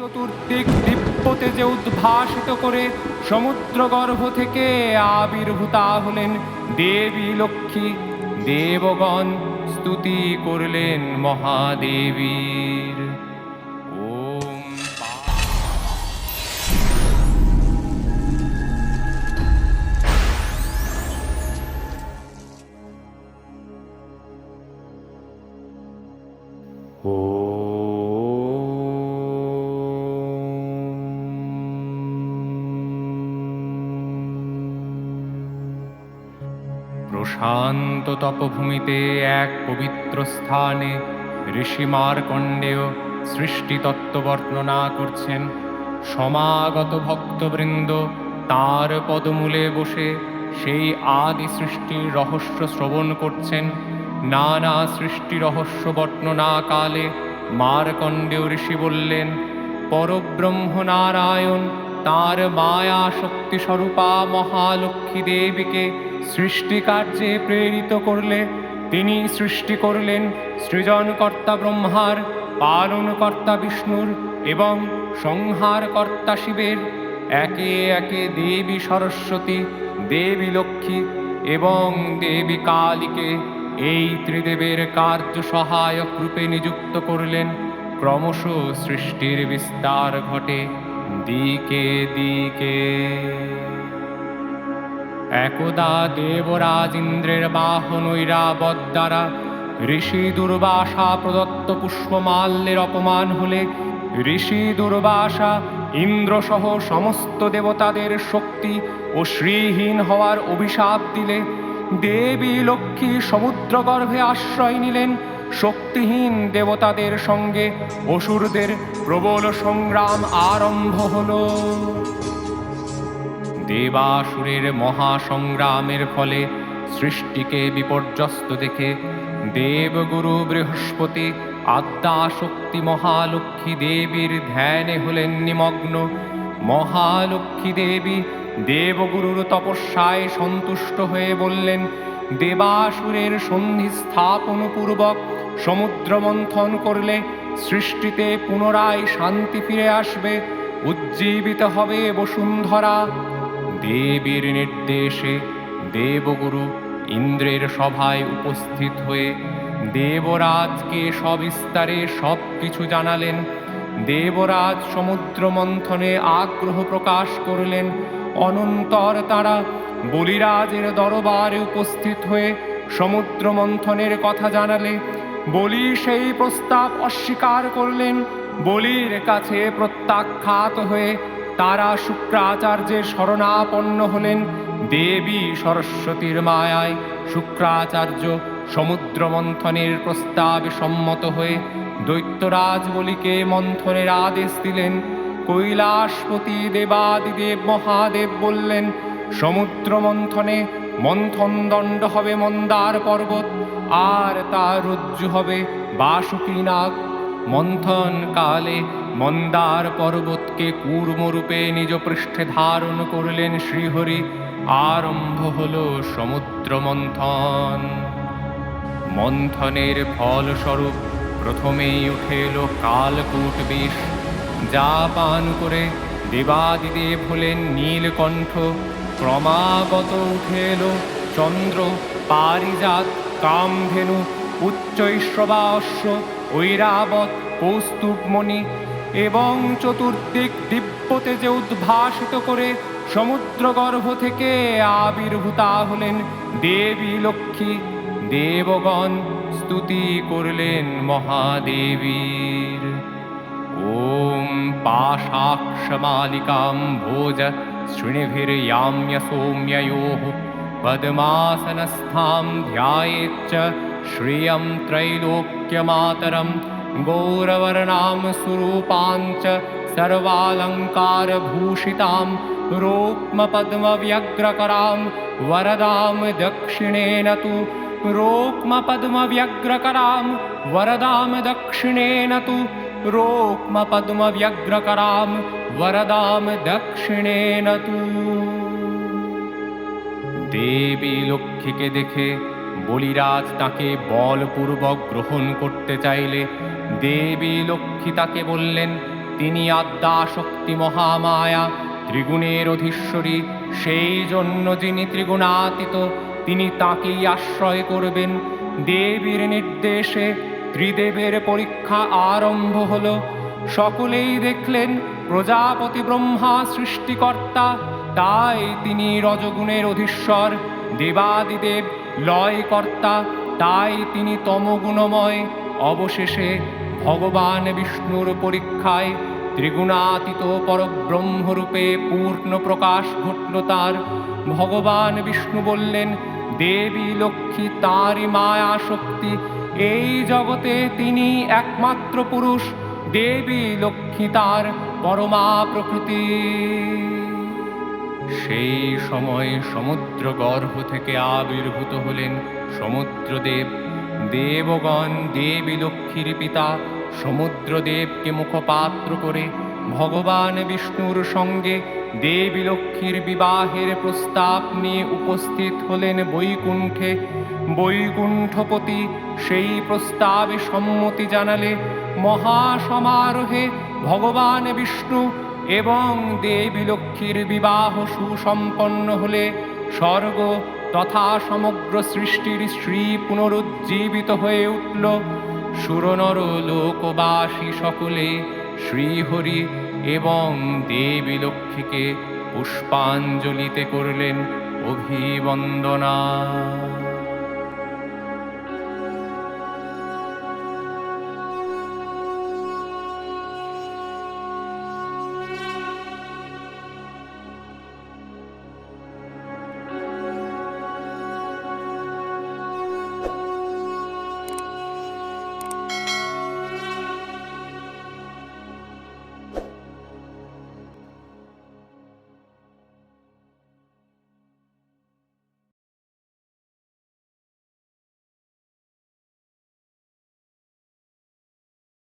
চতুর্দিক দিব্যতে যে উদ্ভাসিত করে সমুদ্র গর্ভ থেকে আবির্ভূতা হলেন দেবী লক্ষ্মী, দেবগণ স্তুতি করলেন মহাদেবীর। ওম প্রশান্ত তপভূমিতে এক পবিত্র স্থানে ঋষি মার্কণ্ডেয় সৃষ্টিতত্ত্ব বর্ণনা করছেন। সমাগত ভক্তবৃন্দ তার পদমূলে বসে সেই আদি সৃষ্টির রহস্য শ্রবণ করছেন। নানা সৃষ্টি রহস্য বর্ণনা কালে মার্কণ্ডেয় ঋষি বললেন, পরব্রহ্ম নারায়ণ, তার মায়া শক্তি স্বরূপা মহালক্ষ্মী দেবীকে সৃষ্টিকার্যে প্রেরিত করলে, তিনি সৃষ্টি করলেন সৃজনকর্তা ব্রহ্মার, পালনকর্তা বিষ্ণুর এবং সংহারকর্তা শিবের। একে একে দেবী সরস্বতী, দেবী লক্ষ্মী এবং দেবী কালীকে এই ত্রিদেবের কার্য সহায়ক রূপে নিযুক্ত করলেন। ক্রমশ সৃষ্টির বিস্তার ঘটে। দিকে দিকে। একদা দেবরাজ ইন্দ্রের বাহন ঐরাবত দ্বারা ঋষি দুর্বাসা প্রদত্ত পুষ্পমাল্যের অপমান হলে ঋষি দুর্বাসা ইন্দ্রসহ সমস্ত দেবতাদের শক্তি ও শ্রীহীন হওয়ার অভিশাপ দিলে দেবী লক্ষ্মী সমুদ্রগর্ভে আশ্রয় নিলেন শক্তিহীন দেবতাদের সঙ্গে অসুরদের প্রবল সংগ্রাম আরম্ভ হলো। দেবাসুরের মহাসংগ্রামের ফলে সৃষ্টিকে বিপর্যস্ত দেখে দেবগুরু বৃহস্পতি আদ্যাশক্তি মহালক্ষ্মী দেবীর ধ্যানে হলেন নিমগ্ন। মহালক্ষ্মী দেবী দেবগুরুর তপস্যায় সন্তুষ্ট হয়ে বললেন, দেবাসুরের সন্ধি স্থাপনপূর্বক সমুদ্র মন্থন করলে সৃষ্টিতে পুনরায় শান্তি ফিরে আসবে। উজ্জীবিত হবে বসুন্ধরা। দেবীর নির্দেশে দেবগুরু ইন্দ্রের সভায় উপস্থিত হয়ে দেবরাজকে সবিস্তারে সব কিছু জানালেন। দেবরাজ সমুদ্র মন্থনে আগ্রহ প্রকাশ করলেন। অনন্তর তারা বলিরাজের দরবারে উপস্থিত হয়ে সমুদ্র মন্থনের কথা জানালে। বলি সেই প্রস্তাব অস্বীকার করলেন। বলির কাছে প্রত্যাখ্যাত হয়ে তারা শুক্রাচার্যের শরণাপন্ন হলেন। দেবী সরস্বতীর মায়ায় শুক্রাচার্য সমুদ্র মন্থনের প্রস্তাবে সম্মত হয়ে দৈত্যরাজ বলিকে মন্থনের আদেশ দিলেন। কৈলাসপতি দেবাদিদেব মহাদেব বললেন সমুদ্র মন্থনে মন্থন দণ্ড হবে মন্দার পর্বত, আর তার রজ্জু হবে বাসুকী নাগ মন্থন কালে মন্দার পর্বতকে কূর্মরূপে নিজ পৃষ্ঠে ধারণ করলেন শ্রীহরি। আরম্ভ হল সমুদ্র মন্থন মন্থনের ফলস্বরূপ প্রথমেই উঠে এলো কালকূট বিষ, যা পান করে দেবাদিদেব হলেন নীলকণ্ঠ। ক্রমাগত উঠে এলো চন্দ্র, পারিজাত, কামধেনু উচ্চৈশ্রবাস্য ঐরাবত, কৌস্তুভমণি এবং চতুর্দিক দিব্যতে যে উদ্ভাসিত করে সমুদ্রগর্ভ থেকে আবির্ভূতা হলেন দেবী লক্ষ্মী দেবগণ স্তুতি করলেন মহাদেবীর ॐ पाशाक्षमालिकां भोज शृणिभिर्याम्य सौम्ययोः पद्मासनस्थां ध्यायेच्च श्रियं त्रैलोक्यमातरं गौरवर्णां सुरूपाञ्च सर्वालङ्कारभूषितां रोक्मपद्मव्यग्रकरां वरदां दक्षिणेन तु रोक्मपद्मव्यग्रकरां वरदां दक्षिणेन तु रोक्मपद्मव्यग्रकरां वरदां दक्षिणेन तु দেবী লক্ষ্মীকে দেখে বলিরাজ তাকে বলপূর্বক গ্রহণ করতে চাইলে দেবী লক্ষ্মী তাকে বললেন, তিনি আদ্যা শক্তি মহামায়া, ত্রিগুণের অধীশ্বরী। সেই জন্য যিনি ত্রিগুণাতীত, তিনি তাকেই আশ্রয় করবেন। দেবীর নির্দেশে ত্রিদেবের পরীক্ষা আরম্ভ হল। সকলেই দেখলেন, প্রজাপতি ব্রহ্মা সৃষ্টিকর্তা। তাই তিনি রজগুণের অধীশ্বর, দেবাদিদেব লয়কর্তা। তাই তিনি তমগুণময়। অবশেষে ভগবান বিষ্ণুর পরীক্ষায় ত্রিগুণাতীত পরব্রহ্মরূপে পূর্ণ প্রকাশ ঘটল তার। ভগবান বিষ্ণু বললেন, দেবী, লক্ষ্মী, তাঁরই মায়া শক্তি, এই জগতে তিনি একমাত্র পুরুষ, দেবী, লক্ষ্মী, তার পরমা প্রকৃতি। সেই সময় সমুদ্র গর্ভ থেকে আবির্ভূত হলেন সমুদ্রদেব। দেবগণ দেবী লক্ষ্মীর পিতা, সমুদ্রদেবকে মুখপাত্র করে ভগবান বিষ্ণুর সঙ্গে দেবী লক্ষ্মীর বিবাহের প্রস্তাব নিয়ে উপস্থিত হলেন বৈকুণ্ঠে। বৈকুণ্ঠপতি সেই প্রস্তাবে সম্মতি জানালে মহাসমারোহে ভগবান বিষ্ণু এবং দেবী লক্ষ্মীর বিবাহ সুসম্পন্ন হলে স্বর্গ তথা সমগ্র সৃষ্টির শ্রী পুনরুজ্জীবিত হয়ে উঠল। সুরনর লোকবাসী সকলে শ্রীহরি এবং দেবী লক্ষ্মীকে পুষ্পাঞ্জলিতে করলেন অভিবন্দনা।